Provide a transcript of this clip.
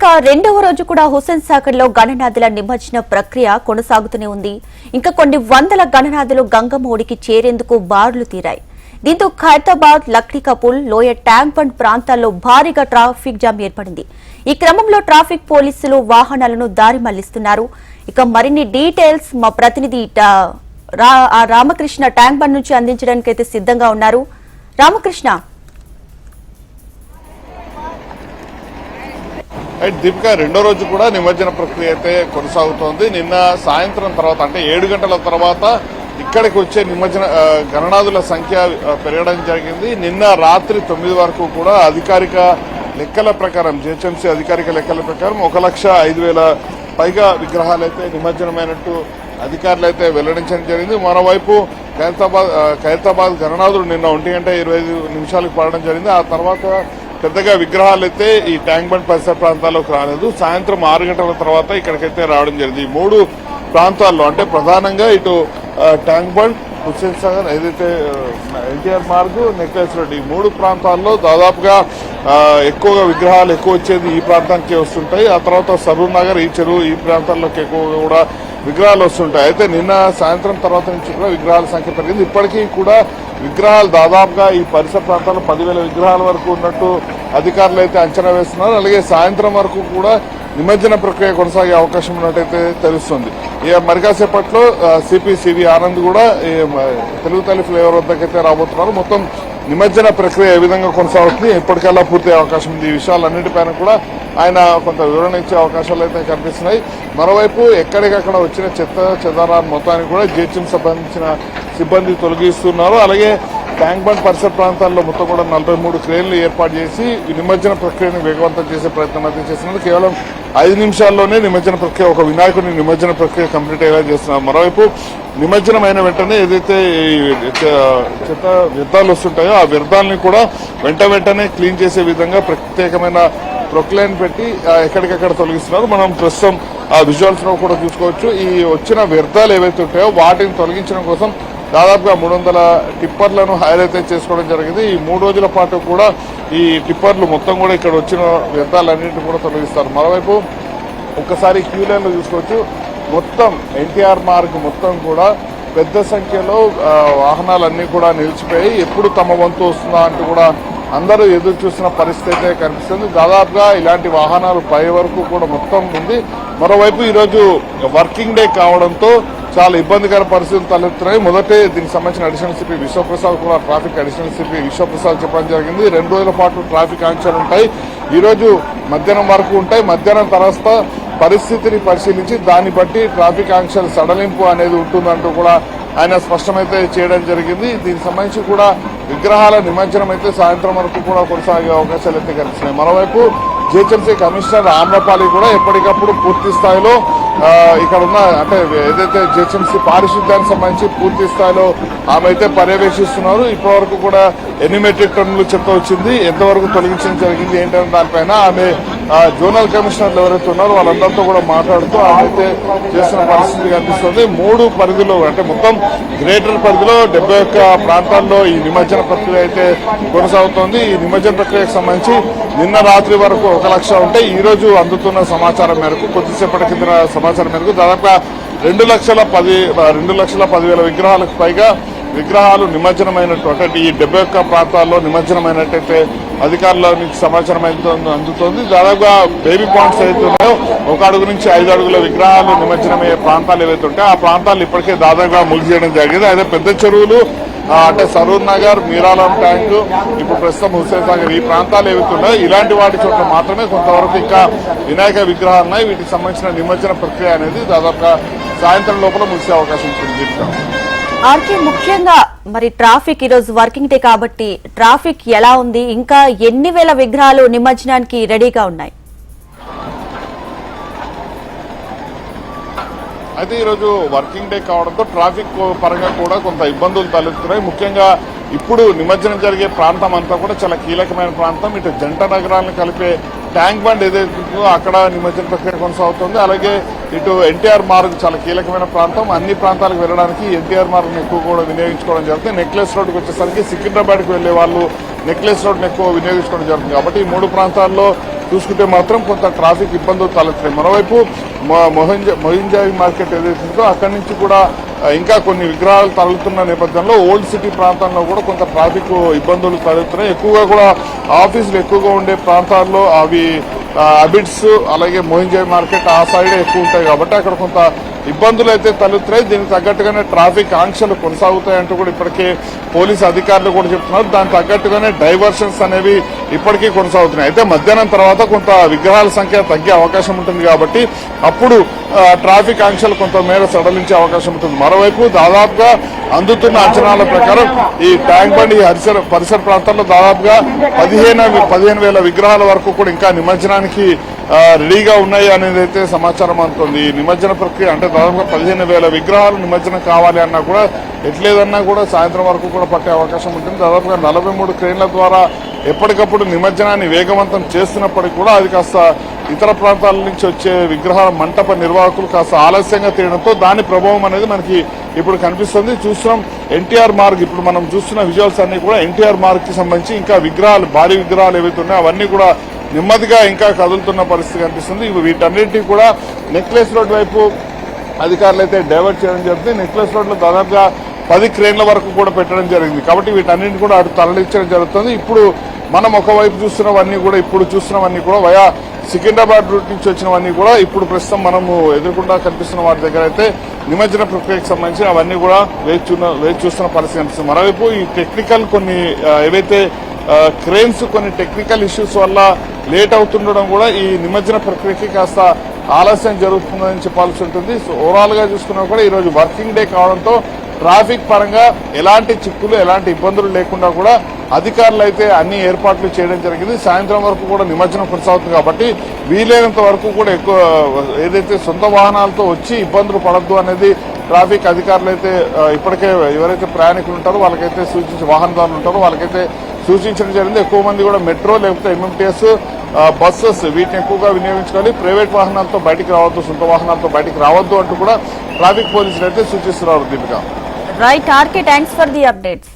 ఇక రెండవ రోజు కూడా హుస్సేన్ సాగర్లో గణనాథుల నిమజ్జన ప్రక్రియ కొనసాగుతూనే ఉంది. ఇంకా కొన్ని వందల గణనాథులు గంగమోడికి చేరేందుకు బారులు తీరాయి. దీంతో ఖైరతాబాద్ లక్డీకపూల్ లోయ ట్యాంక్ బండ్ ప్రాంతాల్లో భారీగా ట్రాఫిక్ జామ్ ఏర్పడింది. ఈ క్రమంలో ట్రాఫిక్ పోలీసులు వాహనాలను దారి మళ్ళిస్తున్నారు. ఇక మరిన్ని డీటెయిల్స్ మా ప్రతినిధి రామకృష్ణ ట్యాంక్ బండ్ నుంచి అందించడానికి అయితే సిద్ధంగా ఉన్నారు. రామకృష్ణ అండ్ దీపిక రెండో రోజు కూడా నిమజ్జన ప్రక్రియ అయితే కొనసాగుతోంది. నిన్న సాయంత్రం తర్వాత అంటే ఏడు గంటల తర్వాత ఇక్కడికి వచ్చే నిమజ్జన ఆ, గణనాథుల సంఖ్య పెరగడం జరిగింది. నిన్న రాత్రి తొమ్మిది వరకు కూడా అధికారిక లెక్కల ప్రకారం జిహెచ్ఎంసీ అధికారిక లెక్కల ప్రకారం ఒక లక్ష ఐదు వేల పైగా విగ్రహాలు అయితే నిమజ్జనమైనట్టు అధికారులు అయితే వెల్లడించడం జరిగింది. మరోవైపు ఖైరతాబాద్ ఖైరతాబాద్ గణనాథుడు నిన్న ఒంటి గంట ఇరవై ఐదు నిమిషాలకు పడడం జరిగింది. ఆ తర్వాత పెద్దగా విగ్రహాలు అయితే ఈ ట్యాంక్ బండ్ పరిసర ప్రాంతాల్లోకి రాలేదు. సాయంత్రం ఆరు గంటల తర్వాత ఇక్కడికైతే రావడం జరిగింది. ఈ మూడు ప్రాంతాల్లో అంటే ప్రధానంగా ఇటు ట్యాంక్ బండ్ హుస్సేన్ సాగర్ ఏదైతే ఎన్టీఆర్ మార్గ్ నెక్లెస్ రోడ్ ఈ మూడు ప్రాంతాల్లో దాదాపుగా ఎక్కువగా విగ్రహాలు ఎక్కువ వచ్చేది ఈ ప్రాంతానికి వస్తుంటాయి. ఆ తర్వాత సరూర్ నగర్ ఈ చెరువు ఈ ప్రాంతాల్లోకి ఎక్కువగా కూడా విగ్రహాలు వస్తుంటాయి. అయితే నిన్న సాయంత్రం తర్వాత నుంచి కూడా విగ్రహాల సంఖ్య పెరిగింది. ఇప్పటికీ కూడా విగ్రహాలు దాదాపుగా ఈ పరిసర ప్రాంతాల్లో పదివేల విగ్రహాల వరకు ఉన్నట్టు అధికారులు అయితే అంచనా వేస్తున్నారు. అలాగే సాయంత్రం వరకు కూడా నిమజ్జన ప్రక్రియ కొనసాగే అవకాశం ఉన్నట్టయితే తెలుస్తుంది. ఇక మరికాసేపట్లో సిపి సివి ఆనంద్ కూడా తెలుగు తల్లి ఫ్లేవర్ వద్దకైతే రాబోతున్నారు. మొత్తం నిమజ్జన ప్రక్రియ ఏ విధంగా కొనసాగుతుంది ఎప్పటికల్లా పూర్తి అవకాశం ఉంది. ఈ విషయాలన్నిటిపైన కూడా ఆయన కొంత వివరణ ఇచ్చే అవకాశాలు అయితే కనిపిస్తున్నాయి. మరోవైపు ఎక్కడికక్కడ వచ్చిన చెత్త చెదారాన్ని మొత్తాన్ని కూడా జిహెచ్ఎం సంబంధించిన సిబ్బంది తొలగిస్తున్నారు. అలాగే ట్యాంక్ బండ్ పరిసర ప్రాంతాల్లో మొత్తం కూడా నలభై మూడు క్రేన్లు ఏర్పాటు చేసి ఈ నిమజ్జన ప్రక్రియను వేగవంతం చేసే ప్రయత్నం అయితే చేస్తున్నారు. కేవలం ఐదు నిమిషాల్లోనే నిమజ్జన ప్రక్రియ ఒక వినాయకుని నిమజ్జన ప్రక్రియ కంప్లీట్ అయ్యేలా చేస్తున్నారు. మరోవైపు నిమజ్జనం అయిన వెంటనే ఏదైతే ఈ చెత్త వ్యర్థాలు వస్తుంటాయో ఆ వ్యర్థాలని కూడా వెంట వెంటనే క్లీన్ చేసే విధంగా ప్రత్యేకమైన ప్రొక్లైన్ పెట్టి ఎక్కడికక్కడ తొలగిస్తున్నారు. మనం ప్రస్తుతం ఆ విజువల్స్లో కూడా చూసుకోవచ్చు. ఈ వచ్చిన వ్యర్థాలు ఏవైతే ఉంటాయో వాటిని తొలగించడం కోసం దాదాపుగా మూడు వందల టిప్పర్లను హైర్ అయితే చేసుకోవడం జరిగింది. ఈ మూడు రోజుల పాటు కూడా ఈ టిప్పర్లు మొత్తం కూడా ఇక్కడ వచ్చిన వ్యర్థాలన్నింటినీ కూడా తొలగిస్తారు. మరోవైపు ఒక్కసారి క్యూ లైన్లో చూసుకోవచ్చు. మొత్తం ఎన్టీఆర్ మార్గ్ మొత్తం కూడా పెద్ద సంఖ్యలో వాహనాలన్నీ కూడా నిలిచిపోయి ఎప్పుడు తమ వంతు వస్తుందా అంటూ కూడా అందరూ ఎదురు చూసిన పరిస్థితి కనిపిస్తుంది. దాదాపుగా ఇలాంటి వాహనాలు పై వరకు కూడా మొత్తం ఉంది. మరోవైపు ఈరోజు వర్కింగ్ డే కావడంతో చాలా ఇబ్బందికర పరిస్థితులు తలెత్తున్నాయి. మొదటే దీనికి సంబంధించిన అడిషనల్ సిపి విశ్వప్రసాద్ కూడా ట్రాఫిక్ అడిషనల్ సిపి విశ్వప్రసాద్ చెప్పడం జరిగింది. రెండు రోజుల పాటు ట్రాఫిక్ ఆంక్షలు ఉంటాయి. ఈరోజు మధ్యాహ్నం వరకు ఉంటాయి. మధ్యాహ్నం తర్వాత పరిస్థితిని పరిశీలించి దాన్ని బట్టి ట్రాఫిక్ ఆంక్షలు సడలింపు అనేది ఉంటుందంటూ కూడా ఆయన స్పష్టమైతే చేయడం జరిగింది. దీనికి సంబంధించి కూడా విగ్రహాల నిమజ్జనం అయితే సాయంత్రం వరకు కూడా కొనసాగే అవకాశాలు అయితే కనిపిస్తున్నాయి. మరోవైపు జిహెచ్ఎంసీ కమిషనర్ ఆమ్రపాలి కూడా ఎప్పటికప్పుడు పూర్తి స్థాయిలో ఇక్కడ ఉన్న అంటే ఏదైతే జిహెచ్ఎంసీ పారిశుద్ధ్యానికి సంబంధించి పూర్తి స్థాయిలో ఆమె అయితే పర్యవేక్షిస్తున్నారు. ఇప్పటివరకు కూడా ఎన్ని మెట్రిక్ టన్నులు చెత్త వచ్చింది ఎంతవరకు తొలగించడం జరిగింది ఏంటనే దానిపైన ఆమె జోనల్ కమిషనర్లు ఎవరైతే ఉన్నారో వాళ్ళందరితో కూడా మాట్లాడుతూ ఆమె అయితే చేస్తున్న పరిస్థితి కనిపిస్తుంది. మూడు పరిధిలో అంటే మొత్తం గ్రేటర్ పరిధిలో డెబ్బై ఒక్క ప్రాంతాల్లో ఈ నిమజ్జన ప్రక్రియ అయితే కొనసాగుతోంది. ఈ నిమజ్జన ప్రక్రియకు సంబంధించి నిన్న రాత్రి వరకు ఒక లక్ష ఉంటే ఈ రోజు అందుతున్న సమాచారం మేరకు కొద్దిసేపటి కింద సమాచారం మేరకు దాదాపుగా రెండు లక్షల పది రెండు లక్షల పదివేల విగ్రహాలకు పైగా విగ్రహాలు నిమజ్జనమైనట్టు అంటే ఈ డెబ్బై ఒక్క ప్రాంతాల్లో నిమజ్జనమైనట్టయితే అధికారుల నుంచి సమాచారం అయితే అందుతోంది. దాదాపుగా బేబీ పాయింట్స్ ఏవైతే ఉన్నాయో ఒక అడుగు నుంచి ఐదు అడుగుల విగ్రహాలు నిమజ్జనమయ్యే ప్రాంతాలు ఏవైతే ఉంటాయో ఆ ప్రాంతాలు ఇప్పటికే దాదాపుగా ముగిసేయడం జరిగింది. అయితే పెద్ద చెరువులు అంటే సరూర్ నగర్ మీరాలం ట్యాంక్ ఇప్పుడు ప్రస్తుతం హుస్సేన్ సాగర్ ఈ ప్రాంతాలు ఏవైతే ఇలాంటి వాటి చోట్ల మాత్రమే కొంతవరకు ఇంకా వినాయక విగ్రహాలు ఉన్నాయి. వీటికి సంబంధించిన నిమజ్జన ప్రక్రియ అనేది దాదాపుగా సాయంత్రం లోపల ముగిసే అవకాశం ఉంటుంది. దీపిక. ఆర్కే ముఖ్యంగా మరి ట్రాఫిక్ ఈరోజు వర్కింగ్ డే కాబట్టి ట్రాఫిక్ ఎలా ఉంది? ఇంకా ఎన్ని వేల విగ్రహాలు నిమజ్జనానికి రెడీగా ఉన్నాయి? అయితే ఈరోజు వర్కింగ్ డే కావడంతో ట్రాఫిక్ పరంగా కూడా కొంత ఇబ్బందులు తలెత్తున్నాయి. ముఖ్యంగా ఇప్పుడు నిమజ్జనం జరిగే ప్రాంతం అంతా కూడా చాలా కీలకమైన ప్రాంతం. ఇటు జంట నగరాలను కలిపే ట్యాంక్ బండ్ ఏదైతే అక్కడ నిమజ్జన ప్రక్రియ కొనసాగుతుంది. అలాగే ఇటు ఎన్టీఆర్ మార్గ్ చాలా కీలకమైన ప్రాంతం. అన్ని ప్రాంతాలకు వెళ్ళడానికి ఎన్టీఆర్ మార్గ్ ఎక్కువ కూడా వినియోగించుకోవడం జరుగుతుంది. నెక్లెస్ రోడ్కి వచ్చేసరికి సికింద్రాబాద్కి వెళ్ళే వాళ్ళు నెక్లెస్ రోడ్ని ఎక్కువ వినియోగించుకోవడం జరుగుతుంది. కాబట్టి ఈ మూడు ప్రాంతాల్లో చూసుకుంటే మాత్రం కొంత ట్రాఫిక్ ఇబ్బందులు తలెత్తాయి. మరోవైపు మొహింజ మొహింజాయి మార్కెట్ ఏదైతే అక్కడి నుంచి కూడా ఇంకా కొన్ని విగ్రహాలు తరలుతున్న నేపథ్యంలో ఓల్డ్ సిటీ ప్రాంతంలో కూడా కొంత ట్రాఫిక్ ఇబ్బందులు తలెత్తున్నాయి. ఎక్కువగా కూడా ఆఫీసులు ఎక్కువగా ఉండే ప్రాంతాల్లో అవి అబిడ్స్ అలాగే మోహింజాయ్ మార్కెట్ ఆ సైడ్ ఎక్కువ ఉంటాయి కాబట్టి అక్కడ కొంత ఇబ్బందులు అయితే తలెత్తున్నాయి దీనికి తగ్గట్టుగానే ట్రాఫిక్ ఆంక్షలు కొనసాగుతాయంటూ కూడా ఇప్పటికే పోలీసు అధికారులు కూడా చెప్తున్నారు. దానికి తగ్గట్టుగానే డైవర్షన్స్ అనేవి ఇప్పటికీ కొనసాగుతున్నాయి. అయితే మధ్యాహ్నం తర్వాత కొంత విగ్రహాల సంఖ్య తగ్గే అవకాశం ఉంటుంది కాబట్టి అప్పుడు ట్రాఫిక్ ఆంక్షలు కొంతమేర సడలించే అవకాశం ఉంటుంది. మరోవైపు దాదాపుగా అందుతున్న అంచనాల ప్రకారం ఈ ట్యాంక్ బండ్ ఈ పరిసర పరిసర ప్రాంతాల్లో దాదాపుగా పదిహేను పదిహేను వేల విగ్రహాల వరకు కూడా ఇంకా నిమజ్జనానికి రెడీగా ఉన్నాయి అనేది అయితే సమాచారం అందుతుంది. ఈ నిమజ్జన ప్రక్రియ అంటే దాదాపుగా పదిహేను వేల విగ్రహాలు నిమజ్జనం కావాలి అన్నా కూడా ఎట్లేదన్నా కూడా సాయంత్రం వరకు కూడా పట్టే అవకాశం ఉంటుంది. దాదాపుగా నలభై మూడు క్రేన్ల ద్వారా ఎప్పటికప్పుడు నిమజ్జనాన్ని వేగవంతం చేస్తున్నప్పటికీ కూడా అది కాస్త ఇతర ప్రాంతాల నుంచి వచ్చే విగ్రహాల మంటప నిర్వాహకులు కాస్త ఆలస్యంగా తీయడంతో దాని ప్రభావం అనేది మనకి ఇప్పుడు కనిపిస్తుంది. చూస్తున్నాం ఎన్టీఆర్ మార్గ్. ఇప్పుడు మనం చూస్తున్న విజువల్స్ అన్ని కూడా ఎన్టీఆర్ మార్గ్కి సంబంధించి ఇంకా విగ్రహాలు భారీ విగ్రహాలు ఏవైతే ఉన్నాయో అవన్నీ కూడా నెమ్మదిగా ఇంకా కదులుతున్న పరిస్థితి కనిపిస్తుంది. ఇవి కూడా నెక్లెస్ రోడ్ వైపు అధికారులు అయితే డైవర్ట్ చేయడం జరిగింది. నెక్లెస్ రోడ్లో దాదాపుగా పది క్రేన్ల వరకు కూడా పెట్టడం జరిగింది. కాబట్టి వీటన్నింటిని కూడా అటు తరలించడం జరుగుతుంది. ఇప్పుడు మనం ఒకవైపు చూస్తున్నవన్నీ కూడా ఇప్పుడు చూస్తున్నవన్నీ కూడా వయా సికింద్రాబాద్ రూట్ నుంచి వచ్చినవన్నీ కూడా ఇప్పుడు ప్రస్తుతం మనము ఎదుర్కొంటా కనిపిస్తున్న వాటి దగ్గర అయితే నిమజ్జన ప్రక్రియకు సంబంధించి అవన్నీ కూడా వేచి వేచి చూస్తున్న పరిస్థితి కనిపిస్తుంది. మరోవైపు ఈ టెక్నికల్ కొన్ని ఏవైతే క్రేన్స్ కొన్ని టెక్నికల్ ఇష్యూస్ వల్ల లేట్ అవుతుండడం కూడా ఈ నిమజ్జన ప్రక్రియకి కాస్త ఆలస్యం జరుగుతుందని చెప్పాల్సి ఉంటుంది. సో ఓవరాల్గా చూసుకున్నా కూడా ఈరోజు వర్కింగ్ డే కావడంతో ట్రాఫిక్ పరంగా ఎలాంటి చిక్కులు ఎలాంటి ఇబ్బందులు లేకుండా కూడా అధికారులు అయితే అన్ని ఏర్పాట్లు చేయడం జరిగింది. సాయంత్రం వరకు కూడా నిమజ్జనం కొనసాగుతుంది కాబట్టి వీలైనంత వరకు కూడా ఎక్కువ ఏదైతే సొంత వాహనాలతో వచ్చి ఇబ్బందులు పడద్దు అనేది ట్రాఫిక్ అధికారులు అయితే ఇప్పటికే ఎవరైతే ప్రయాణికులు ఉంటారో వాళ్ళకైతే సూచించి వాహనదారులు ఉంటారో వాళ్ళకైతే సూచించడం జరిగింది. ఎక్కువ మంది కూడా మెట్రో లేకపోతే ఎంఎంటీఎస్ బస్సెస్ వీటిని ఎక్కువగా వినియోగించుకోవాలి. ప్రైవేట్ వాహనాలతో బయటికి రావద్దు సొంత వాహనాలతో బయటికి రావద్దు అంటూ కూడా ట్రాఫిక్ పోలీసులు అయితే సూచిస్తున్నారు Deepika. Right RK thanks for the updates